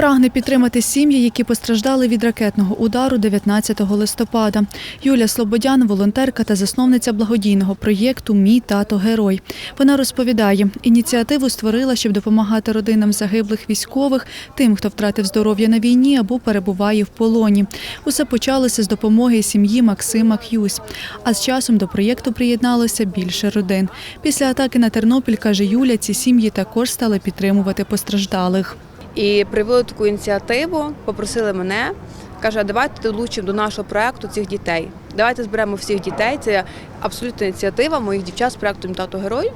Прагне підтримати сім'ї, які постраждали від ракетного удару 19 листопада. Юля Слободян, волонтерка та засновниця благодійного проєкту Мій тато герой. Вона розповідає, ініціативу створила, щоб допомагати родинам загиблих військових, тим, хто втратив здоров'я на війні або перебуває в полоні. Усе почалося з допомоги сім'ї Максима К'юсь. А з часом до проєкту приєдналося більше родин. Після атаки на Тернопіль, каже Юля, ці сім'ї також стали підтримувати постраждалих. І привели таку ініціативу, попросили мене. Каже, а давайте долучимо до нашого проекту цих дітей. Давайте зберемо всіх дітей. Це абсолютна ініціатива моїх дівчат з проекту «Мій тато герой.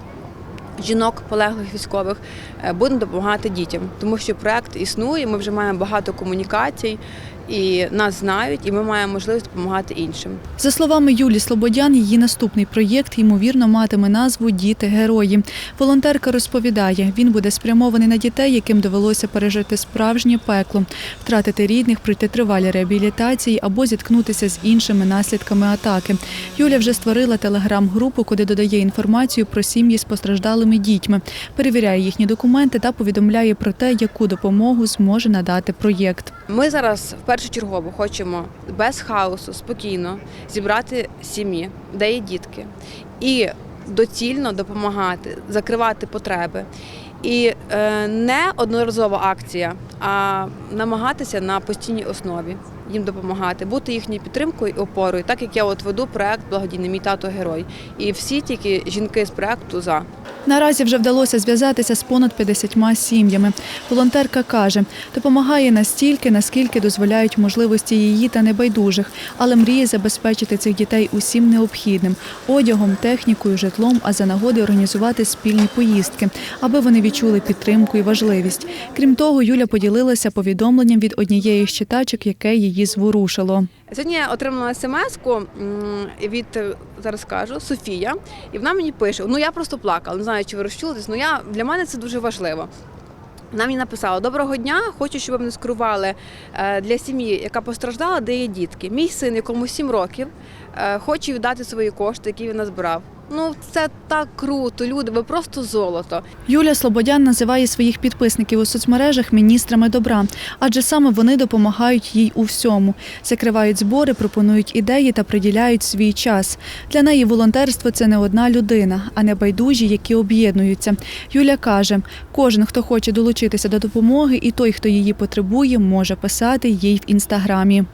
Жінок полеглих військових е, будемо допомагати дітям, тому що проект існує. Ми вже маємо багато комунікацій, і нас знають, і ми маємо можливість допомагати іншим. За словами Юлі Слободян, її наступний проєкт ймовірно матиме назву Діти герої. Волонтерка розповідає, він буде спрямований на дітей, яким довелося пережити справжнє пекло, втратити рідних, пройти тривалі реабілітації або зіткнутися з іншими наслідками атаки. Юля вже створила телеграм-групу, куди додає інформацію про сім'ї з постраждалими дітьми, перевіряє їхні документи та повідомляє про те, яку допомогу зможе надати проєкт. Ми зараз першочергово хочемо без хаосу, спокійно зібрати сім'ї, де є дітки, і доцільно допомагати, закривати потреби. І е, не одноразова акція, а намагатися на постійній основі їм допомагати, бути їхньою підтримкою і опорою, так як я от веду проект благодійний мій тато герой. І всі тільки жінки з проекту за. Наразі вже вдалося зв'язатися з понад 50 сім'ями. Волонтерка каже, допомагає настільки, наскільки дозволяють можливості її та небайдужих, але мріє забезпечити цих дітей усім необхідним одягом, технікою, житлом, а за нагоди організувати спільні поїздки, аби вони відчули підтримку і важливість. Крім того, Юля поділилася повідомленням від однієї з читачок, яке її зворушило. Сьогодні я отримала смс-ку від е, зараз скажу Софія, і вона мені пише: ну я просто плакала, не знаю, чи ви розчулитесь, але я для мене це дуже важливо. Вона мені написала: Доброго дня, хочу, щоб ви мене скерували е, для сім'ї, яка постраждала, де є дітки. Мій син, якому 7 років, е, хоче віддати свої кошти, які він назбирав. Ну це так круто. Люди, ви просто золото. Юля Слободян називає своїх підписників у соцмережах міністрами добра, адже саме вони допомагають їй у всьому. Закривають збори, пропонують ідеї та приділяють свій час. Для неї волонтерство це не одна людина, а не байдужі, які об'єднуються. Юля каже, кожен, хто хоче долучитися до допомоги, і той, хто її потребує, може писати їй в інстаграмі.